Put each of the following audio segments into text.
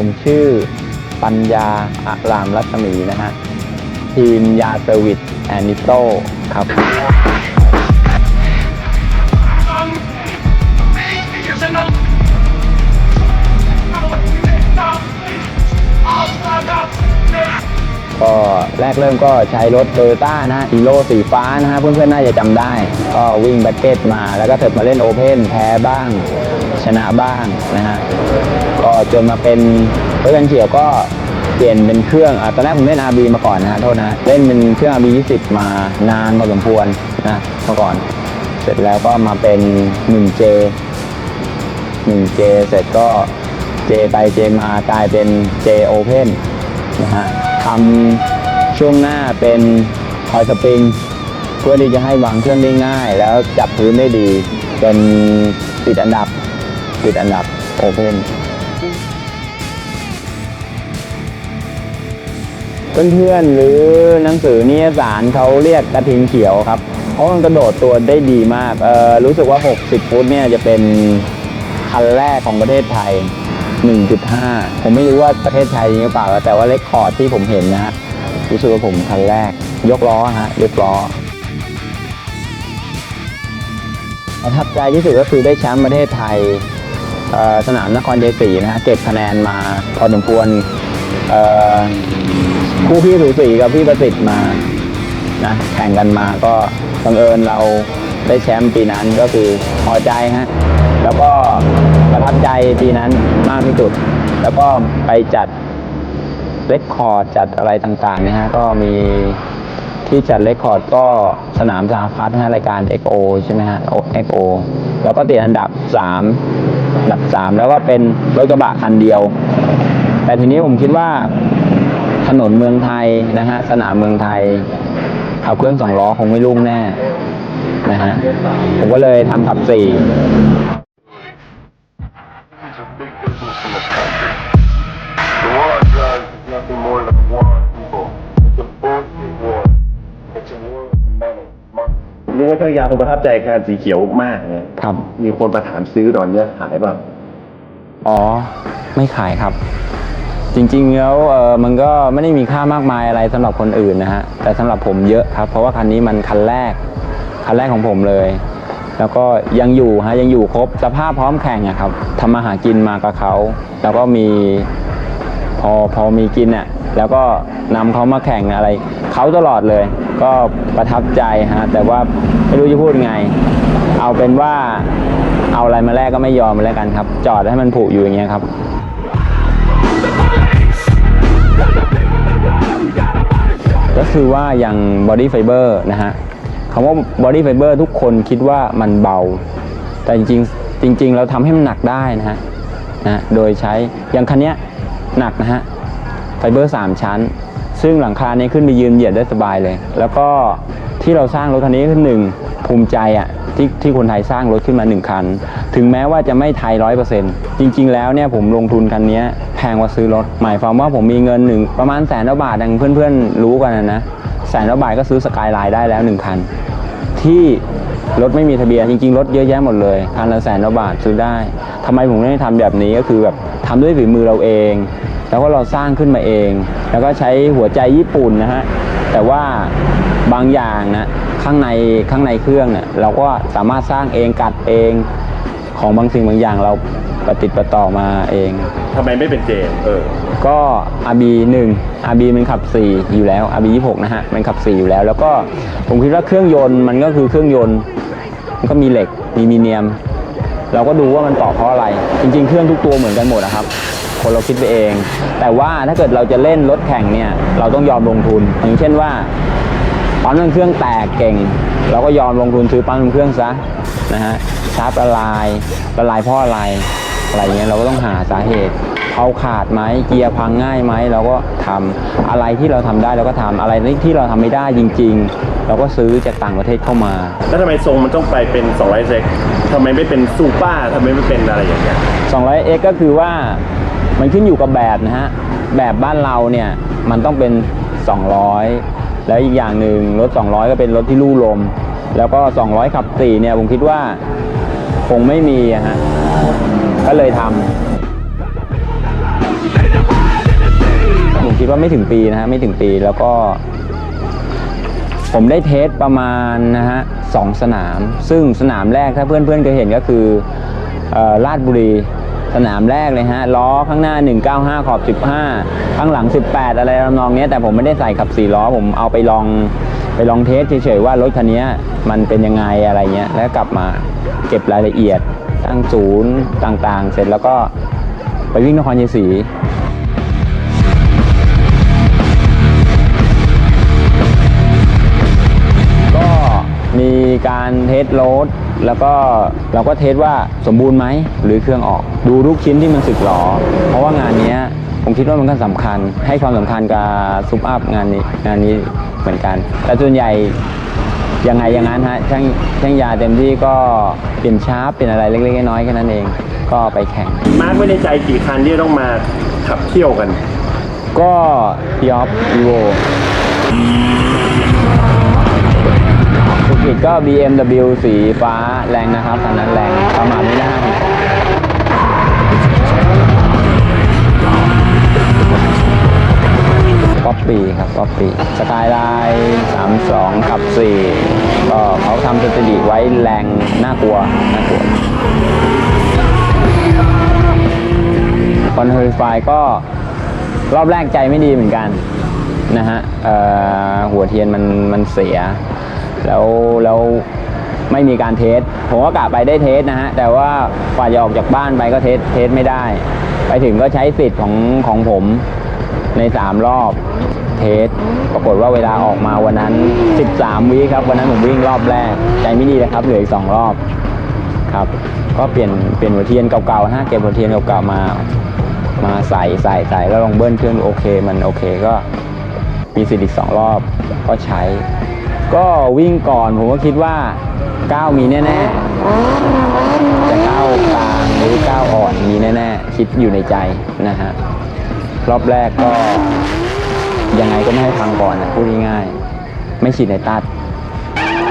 ผมชื่อปัญญาอารามรัศมีนะฮะ ทีมยาเซอร์วิสแอนิโตครับ ก็แรกเริ่มก็ใช้รถโตโยต้านะฮีโร่สีฟ้านะฮะเพื่อนๆ น่าจะจำได้ ก็วิ่งแบ็กเก็ตมาแล้วก็เถิดมาเล่นโอเพนแพ้บ้าง ชนะบ้างนะฮะ จนมาเป็นรถกันเฉียวก็เปลี่ยนเป็นเครื่องอตอนแรกผมเล่น RB มาก่อนนะโทษนะเล่นเป็นเครื่อง RB 20มานานพอสมควรนะเมื่อก่อน เสร็จแล้วก็มาเป็น 1J 1J เสร็จก็ J ไป J มากลายเป็น J Open นะฮะทำช่วงหน้าเป็นคอยสปริงเพื่อที่จะให้วางเครื่องได้ง่าย แล้วจับพื้นได้ดีเป็นติดอันดับติดอันดับโอเพน เพื่อนๆหรือหนังสือนิยสารเขาเรียกกระทิงเขียวครับเพราะมันกระโดดตัวได้ดีมากเออรู้สึกว่า 60 ฟุตเนี่ยจะเป็นคันแรกของประเทศไทย 1.5 ผมไม่รู้ว่าประเทศไทยจริงหรือเปล่า แต่ว่าเลคคอร์ดที่ผมเห็นนะรู้สึกว่าผมคันแรก ยกล้อฮะยกล้อประทับใจที่สุดก็คือได้แชมป์ประเทศไทยสนามนครชัยศรีนะฮะเก็บคะแนนมาพอสมควรเอ่อ คู่พี่สูสีกับพี่ประสิทธิ์มานะแข่งกันมาก็บังเอิญเราได้แชมป์ปีนั้นก็คือพอใจฮะแล้วก็ประทับใจปีนั้นมากที่สุด แล้วก็ไปจัดเรคคอร์ดจัดอะไรต่างๆนะฮะก็มีที่จัดเรคคอร์ดก็สนามสหพัฒน์นะรายการ XO ใช่ไหมฮะ XO แล้วก็ติดอันดับ 3 อันดับ 3 แล้วก็เป็นรถกระบะคันเดียว แต่ทีนี้ผมคิดว่า ถนนเมืองไทยนะฮะสนามเมืองไทย ขับเครื่องสองล้อคงไม่รุ่งแน่นะฮะผมก็เลยทำขับสี่ The war on drugs is nothing more than a war on people. It's a bullshit war. It's a war of money. money. รู้ว่าภรรยาคงประทับใจคันสีเขียวมากเลยครับ มีคนมาถามซื้อตอนเนี้ยขายเปล่าอ๋อ ไม่ขายครับ จริงๆแล้วเออมันก็ไม่ได้มีค่ามากมายอะไรสำหรับคนอื่นนะฮะแต่สำหรับผมเยอะครับ เพราะว่าคันนี้มันคันแรกคันแรกของผมเลย แล้วก็ยังอยู่ฮะยังอยู่ครบสภาพพร้อมแข่งอะครับทำมาหากินมากับเขาแล้วก็มีพอพอมีกินอะแล้วก็นำเขามาแข่งอะไรเขาตลอดเลย ก็ประทับใจฮะแต่ว่าไม่รู้จะพูดไง เอาเป็นว่าเอาอะไรมาแลกก็ไม่ยอมแล้วกันครับ จอดให้มันผุอยู่อย่างเงี้ยครับ ก็คือว่าอย่างบอดี้ไฟเบอร์นะฮะคำว่าบอดี้ไฟเบอร์ทุกคนคิดว่ามันเบา แต่จริงจริง ๆ เราทำให้มันหนักได้นะฮะนะโดยใช้อย่างคันนี้หนักนะฮะไฟเบอร์ 3 ชั้น ซึ่งหลังคาเนี้ขึ้นไปยืนเหยียดได้สบายเลย แล้วก็ที่เราสร้างรถคันนี้ขึ้นหนึ่งภูมิใจอะ ที่ที่คนไทยสร้างรถขึ้นมาหนึ่งคัน ถึงแม้ว่าจะไม่ไทยร้อยเปอร์เซ็นต์จริง ๆ แล้วเนี่ยผมลงทุนคันนี้แพงกว่าซื้อรถ หมายความว่าผมมีเงินหนึ่งประมาณแสนกว่าบาทดังเพื่อนๆ รู้กันนะนะแสนกว่าบาทก็ซื้อสกายไลน์ได้แล้วหนึ่งคัน ที่รถไม่มีทะเบียนจริงๆ รถเยอะแยะหมดเลยคันละแสนกว่าบาทซื้อได้ทำไมผมไม่ได้ทำแบบนี้ก็คือแบบทำด้วยฝีมือเราเอง แล้วก็เราสร้างขึ้นมาเอง แล้วก็ใช้หัวใจญี่ปุ่นนะฮะแต่ว่า บางอย่างนะข้างในข้างในเครื่องเนี่ยเราก็สามารถสร้างเองกัดเองของบางสิ่งบางอย่างเราประติดประต่อมาเอง ทำไมไม่เป็นเจนเออ ก็ RB 1 RB มันขับ 4 อยู่แล้ว RB 26 นะฮะ มันขับ 4 อยู่แล้ว แล้วก็ผมคิดว่าเครื่องยนต์มันก็คือเครื่องยนต์ มันก็มีเหล็ก มีมีเนียม เราก็ดูว่ามันต่อเพราะอะไร จริง ๆ เครื่องทุกตัวเหมือนกันหมดนะครับ คนเราคิดไปเอง แต่ว่าถ้าเกิดเราจะเล่นรถแข่งเนี่ย เราต้องยอมลงทุน อย่างเช่นว่า ปั๊มน้ำมันเครื่องแตกเก่ง เราก็ยอมลงทุนซื้อปั๊มน้ำมันเครื่องซะนะฮะชาร์ปละลายละลายเพราะอะไรอะไรเงี้ยเราก็ต้องหาสาเหตุเขาขาดไหมเกียร์พังง่ายไหมเราก็ทำอะไรที่เราทำได้เราก็ทำอะไรที่เราทำไม่ได้จริง ๆ เราก็ซื้อจากต่างประเทศเข้ามา แล้วทำไมทรงมันต้องไปเป็น 200 เซกทำไมไม่เป็นซูเปอร์ทำไมไม่เป็นอะไรอย่างเงี้ย 200x ก็คือว่ามันขึ้นอยู่กับแบบนะฮะแบบบ้านเราเนี่ยมันต้องเป็น 200 แล้วอีกอย่างหนึ่งรถ 200 ก็เป็นรถที่ลู่ลม แล้วก็ 200 ขับ4เนี่ยผมคิดว่าคงไม่มีฮะก็เลยทำผมคิดว่าไม่ถึงปีนะฮะไม่ถึงปีแล้วก็ ผมได้เทสประมาณนะฮะสองสนาม ซึ่งสนามแรกถ้าเพื่อนๆเคยเห็นก็คือออลาดบุรี สนามแรกเลยฮะล้อข้างหน้า 195 ขอบ 15 ข้างหลัง 18 อะไรทำนองเนี้ยแต่ผมไม่ได้ใส่ขับ4ล้อผมเอาไปลองไปลองเทสเฉยๆว่ารถคันนี้มันเป็นยังไงอะไรเงี้ยแล้วกลับมาเก็บรายละเอียดตั้งศูนย์ต่างๆ เสร็จแล้วก็ไปวิ่งนครชัยศรีก็มีการเทสโรด แล้วก็เราก็เทสว่าสมบูรณ์ไหมหรือเครื่องออก ดูทุกชิ้นที่มันสึกหรอ เพราะว่างานเนี้ยผมคิดว่ามันก็สำคัญ ให้ความสำคัญกับซุปอัพงานนี้งานนี้เหมือนกัน แต่ส่วนใหญ่ยังไงอย่างนั้นฮะช่างช่างยาเต็มที่ก็เปลี่ยนชาร์ปเป็นอะไรเล็กๆน้อยๆแค่นั้นเอง ก็ไปแข่ง มาร์คไว้ในใจกี่คันที่ต้องมาขับเที่ยวกัน ก็ยอปอีโวธุรกิจก็ BMW สีฟ้า แรงนะครับคันนั้นแรงประมาณนี้นะฮะป๊อปปี้ครับป๊อปปี้สกายไลน์32ขับ4ก็เขาทำสถิติไว้แรงน่ากลัวน่ากลัวคอนเทอร์ไฟก็รอบแรกใจไม่ดีเหมือนกันนะฮะหัวเทียนมันมันเสีย แล้วแล้ว ไม่มีการเทส ผมก็กะไปได้เทสนะฮะ แต่ว่ากว่าจะออกจากบ้านไปก็เทสเทสไม่ได้ ไปถึงก็ใช้สิทธิ์ของของผมใน 3 รอบเทส ปรากฏว่าเวลาออกมาวันนั้น 13 วิครับ วันนั้นผมวิ่งรอบแรก ใจไม่ดีเลยครับ เหลืออีก 2 รอบครับ ก็เปลี่ยนเปลี่ยนหัวเทียนเก่าๆฮะเก็บหัวเทียนเก่าๆมา มาใส่ใส่ใส่แล้วลองเบิ้ลเครื่องโอเค มันโอเคก็มีสิทธิ์อีกสองรอบก็ใช้ ก็วิ่งก่อนผมก็คิดว่าก้าวมีแน่ๆจะก้าวกลางหรือก้าวอ่อนมีแน่ๆคิดอยู่ในใจนะฮะรอบแรกก็ยังไงก็ไม่ให้พังก่อนนะพูดง่ายๆไม่ฉีดในตัด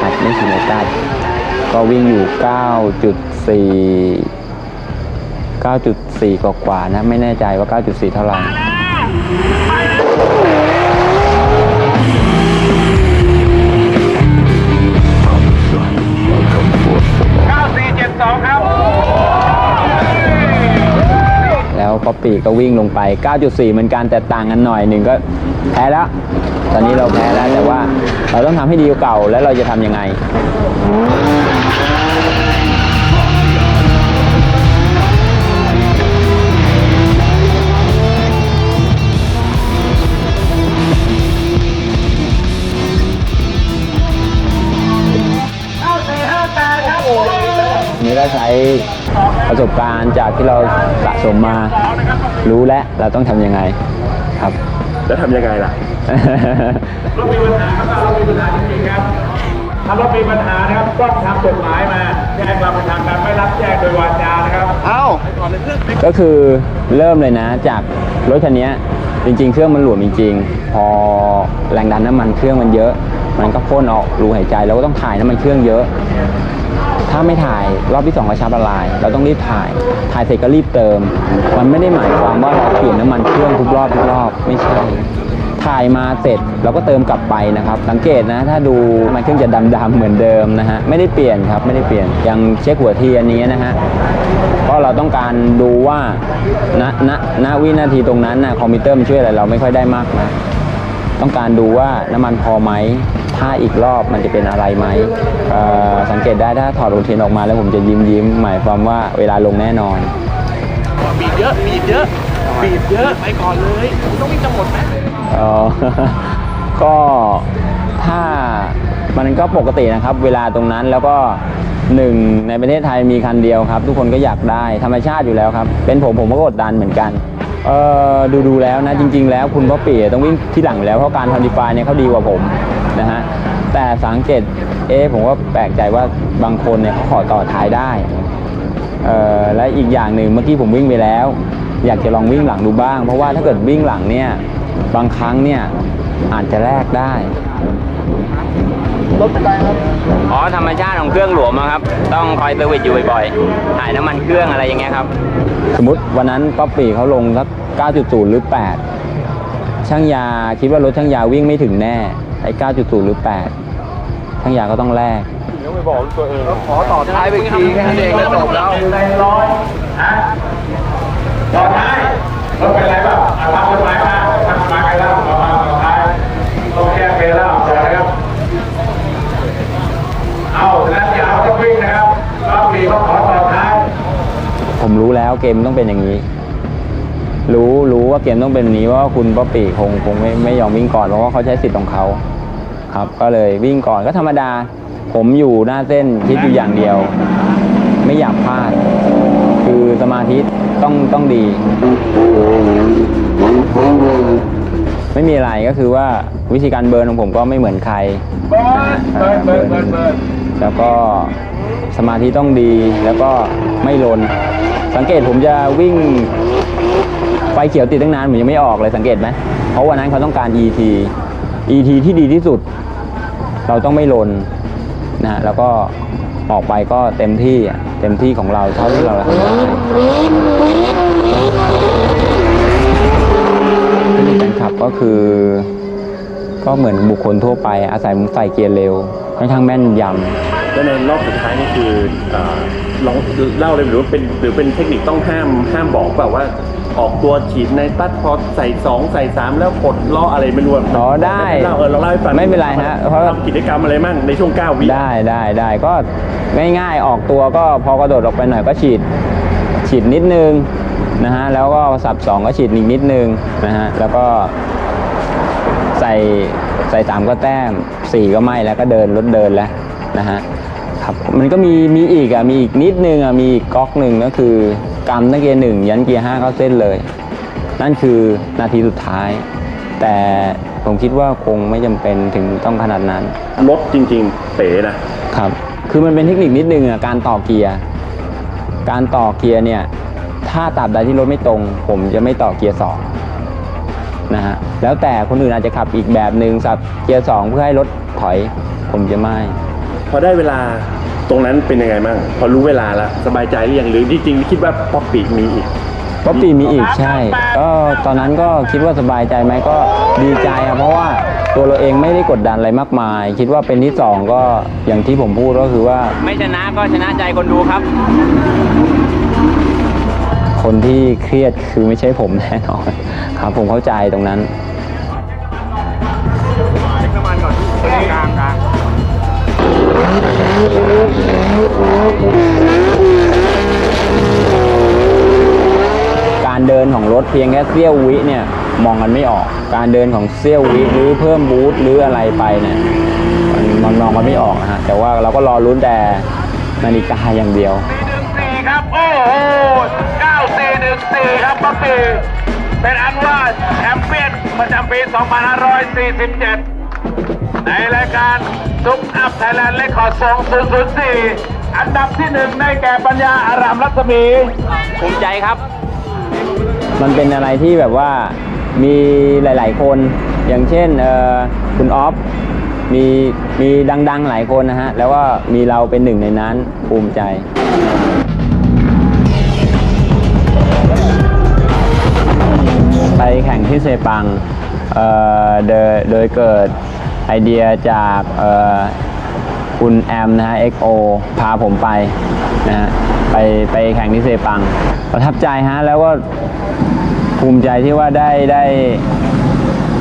ครับไม่ฉีดในตัด ก็วิ่งอยู่ 9.4 9.4 กว่ากว่านะ ไม่แน่ใจว่า 9.4 เท่าไหร่ แล้วป๊อปปี้ก็วิ่งลงไป 9.4 เหมือนกันแต่ต่างกันหน่อยหนึ่งก็แพ้แล้ว ตอนนี้เราแพ้แล้วแต่ว่าเราต้องทำให้ดีกว่าเก่าแล้วเราจะทำยังไงนี่ก็ใช้ ประสบการณ์จากที่เราสะสมมา รู้แล้วเราต้องทำยังไงครับ แล้วทำยังไงล่ะ รถมีปัญหาครับรถมีปัญหาจริงๆครับถ้ารถมีปัญหานะครับต้องทำกฎหมายมาแจ้งเราไปทางการไม่รับแจ้งโดยวาจานะครับเอ้าก็คือเริ่มเลยนะจากรถคันนี้จริง ๆ เครื่องมันหลวมจริงๆพอแรงดันน้ำมันเครื่องมันเยอะ มันก็พ่นออกรูหายใจแล้วก็ต้องถ่ายน้ำมันเครื่องเยอะ ถ้าไม่ถ่ายรอบที่สองก็ชาร์จละลาย เราต้องรีบถ่าย ถ่ายเสร็จก็รีบเติม มันไม่ได้หมายความว่าเราเปลี่ยนน้ำมันเครื่องทุกรอบทุกรอบไม่ใช่ ถ่ายมาเสร็จเราก็เติมกลับไปนะครับ สังเกตนะถ้าดูมันเครื่องจะดำๆเหมือนเดิมนะฮะไม่ได้เปลี่ยนครับไม่ได้เปลี่ยนยังเช็คหัวเทียนนี้นะฮะเพราะเราต้องการดูว่าณณณวินาทีตรงนั้นนะคอมพิวเตอร์มันช่วยอะไรเราไม่ค่อยได้มากนะต้องการดูว่าน้ำมันพอไหม ถ้าอีกรอบมันจะเป็นอะไรไหมเอ่อสังเกตได้ถ้าถอดรูเทนออกมาแล้วผมจะยิ้มยิ้มๆหมายความว่าเวลาลงแน่นอนบีบเยอะบีบเยอะบีบเยอะไปก่อนเลยคุณต้องวิ่งจะหมดไหมอ๋อก็ถ้ามันก็ปกตินะครับ เวลาตรงนั้นแล้วก็หนึ่งในประเทศไทยมีคันเดียวครับ ทุกคนก็อยากได้ธรรมชาติอยู่แล้วครับ เป็นผมผมก็กดดันเหมือนกันเออดูดูแล้วนะจริง ๆ แล้วคุณพ่อปีต้องวิ่งที่หลังอยู่แล้วเพราะการทำดีไฟเนี่ยเขาดีกว่าผม นะฮะแต่สังเกตเอ๊ะผมก็แปลกใจว่าบางคนเนี่ยเขาขอต่อท้ายได้เอ่อและอีกอย่างหนึ่งเมื่อกี้ผมวิ่งไปแล้ว อยากจะลองวิ่งหลังดูบ้าง เพราะว่าถ้าเกิดวิ่งหลังเนี่ยบางครั้งเนี่ยอาจจะแลกได้รถเป็นไรครับ อ๋อธรรมชาติของเครื่องหลวมอะครับ ต้องคอยเซอร์วิสอยู่บ่อยๆ ถ่ายน้ำมันเครื่องอะไรอย่างเงี้ยครับ สมมติวันนั้นป๊อปปี้เขาลงสัก9.0 หรือ 8 ช่างยาคิดว่ารถช่างยาวิ่งไม่ถึงแน่ ไอ้9.0หรือ8ช่างยาก็ต้องแลกขอต่อท้ายไปอีกทีแค่นั้นเองก็จบแล้วในร้อยฮะต่อท้ายรถเป็นไรบ้างอะทำกฎหมายมาทำกฎหมายไปแล้วต่อมาต่อท้ายต้องแก้เกณฑ์แล้วเดี๋ยวนะครับเอาฉะนั้นอย่าเอาต้องวิ่งนะครับรอบปีเขาขอต่อท้ายผมรู้แล้วเกมต้องเป็นอย่างนี้ รู้รู้ว่าเกมต้องเป็นแบบนี้ว่าคุณป๊อปปี้คงคงไม่ไม่ยอมวิ่งก่อนเพราะว่าเขาใช้สิทธิ์ของเขาครับ ก็เลยวิ่งก่อนก็ธรรมดา ผมอยู่หน้าเส้นคิดอยู่อย่างเดียว ไม่อยากพลาด คือสมาธิต้องต้องดี ไม่มีอะไรก็คือว่าวิธีการเบิร์นของผมก็ไม่เหมือนใครเบิร์นเบิร์นเบิร์นเบิร์นแล้วก็สมาธิต้องดีแล้วก็ไม่ลน สังเกตผมจะวิ่ง ฟเขียวติดตั้งนานผมยังไม่ออกเลยสังเกตไหมเพราะวันนั้นเขาต้องการ ET ET ที่ดีที่สุด เราต้องไม่ลนนะฮะแล้วก็ออกไปก็เต็มที่เต็มที่ของเราเท่าที่เราทำได้ที่แฟนคลับก็คือ ก็เหมือนบุคคลทั่วไป อาศัยใส่เกียร์เร็วค่อนข้างแม่นยำแล้วในรอบสุดท้ายนี่คืออ ลองเล่าเลยหรือว่าเป็นหรือเป็นเทคนิคต้องห้ามห้ามบอกแบบว่า ออกตัวฉีดในตัดพอใส่สองใส่สามแล้วกดล้ออะไรไม่รู้ะอ๋อได้เล่าเออเราเล่าให้ฟังไม่เป็นไรฮะเพราะทำกิจกรรมอะไรมั่งในช่วง9วิได้ได้ได้ก็ง่ายๆออกตัวก็พอกระโดดออกไปหน่อยก็ฉีด ฉีดนิดนึงนะฮะแล้วก็สับสองก็ฉีดอีกนิดนึงนะฮะแล้วก็ใส่ใส่สามก็แต้มสี่ก็ไม่แล้วก็เดินรถเดินแล้วนะฮะ ครับ มันก็มีมีอีกอะมีอีกนิดนึงอะมีอีกก๊อกหนึ่งก็คือกำตั้งเกียร์หนึ่งยันเกียร์ห้าเข้าเส้นเลย นั่นคือนาทีสุดท้าย แต่ผมคิดว่าคงไม่จำเป็นถึงต้องขนาดนั้น รถจริงๆเป๋นะ ครับ คือมันเป็นเทคนิคนิดนึงอะการต่อเกียร์ การต่อเกียร์เนี่ย ถ้าตราบใดที่รถไม่ตรง ผมจะไม่ต่อเกียร์สองนะฮะ แล้วแต่คนอื่นอาจจะขับอีกแบบหนึ่งสับเกียร์สองเพื่อให้รถถอย ผมจะไม่ พอได้เวลา ตรงนั้นเป็นยังไงมั่งพอรู้เวลาแล้วสบายใจหรือยังหรือจริงๆคิดว่าป๊อปปี้มีอีก ป๊อปปี้มีอีกใช่ ก็ตอนนั้นก็คิดว่าสบายใจไหมก็ดีใจอะเพราะว่าตัวเราเองไม่ได้กดดันอะไรมากมาย คิดว่าเป็นที่สองก็อย่างที่ผมพูดก็คือว่า ไม่ชนะก็ชนะใจคนดูครับ คนที่เครียดคือไม่ใช่ผมแน่นอนครับผมเข้าใจตรงนั้นกา การเดินของรถเพียงแค่เสี้ยววิเนี่ยมองกันไม่ออก การเดินของเสี้ยววิหรือเพิ่มบูทหรืออะไรไปเนี่ยมันมันมองกันไม่ออกนะฮะแต่ว่าเราก็รอลุ้นแต่นาฬิกาอย่างเดียวสี่ครับ โอ้โหเก้าสี่หนึ่งสี่ครับป๊อปปี้เป็นอันว่าแชมเปี้ยนประจำปี 2547 ในรายการซุปอัพไทยแลนด์เลคคอร์ด2004อันดับที่หนึ่งในแก่ปัญญาอารามรัศมี ภูมิใจครับ มันเป็นอะไรที่แบบว่ามีหลาย ๆ คนอย่างเช่นเอ่อคุณออฟมีมีดัง ๆ หลายคนนะฮะ แล้วก็มีเราเป็นหนึ่งในนั้นภูมิใจไปแข่งที่เซปัง เอ่อ โดยโดยเกิด ไอเดียจากคุณแอมนะฮะ XO พาผมไปนะฮะไปไปแข่งที่เซปัง ประทับใจฮะ แล้วก็ภูมิใจที่ว่าได้ได้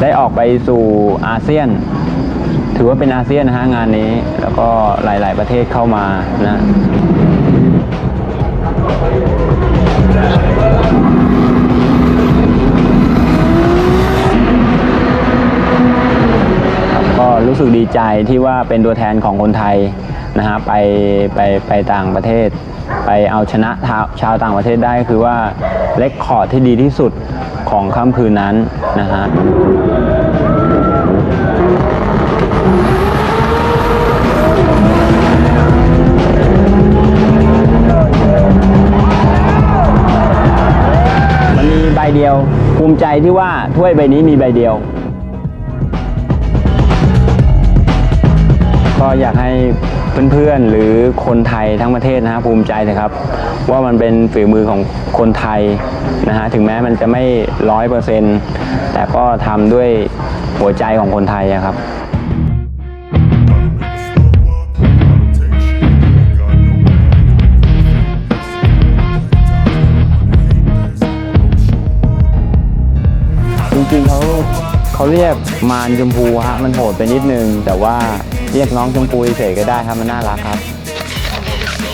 ได้ออกไปสู่อาเซียน ถือว่าเป็นอาเซียนนะฮะงานนี้ แล้วก็หลาย ๆ ประเทศเข้ามานะ็รู้สึกดีใจที่ว่าเป็นตัวแทนของคนไทยนะฮะไปไปไปต่างประเทศ ไปเอาชนะชาวชาวต่างประเทศได้คือว่าเลคคอร์ดที่ดีที่สุดของค่ำคืนนั้นนะฮะมันมีใบเดียว ภูมิใจที่ว่าถ้วยใบนี้มีใบเดียว อยากให้เพื่อนๆหรือคนไทยทั้งประเทศนะฮะภูมิใจนะครับ ว่ามันเป็นฝีมือของคนไทยนะฮะถึงแม้มันจะไม่ร้อยเปอร์เซ็นต์แต่ก็ทำด้วยหัวใจของคนไทยอะครับจริงๆเขาเขาเรียกมารชมพูฮะมันโหดไปนิดนึงแต่ว่า เรียกน้องชมพูเฉยก็ได้ครับมันน่ารักครับ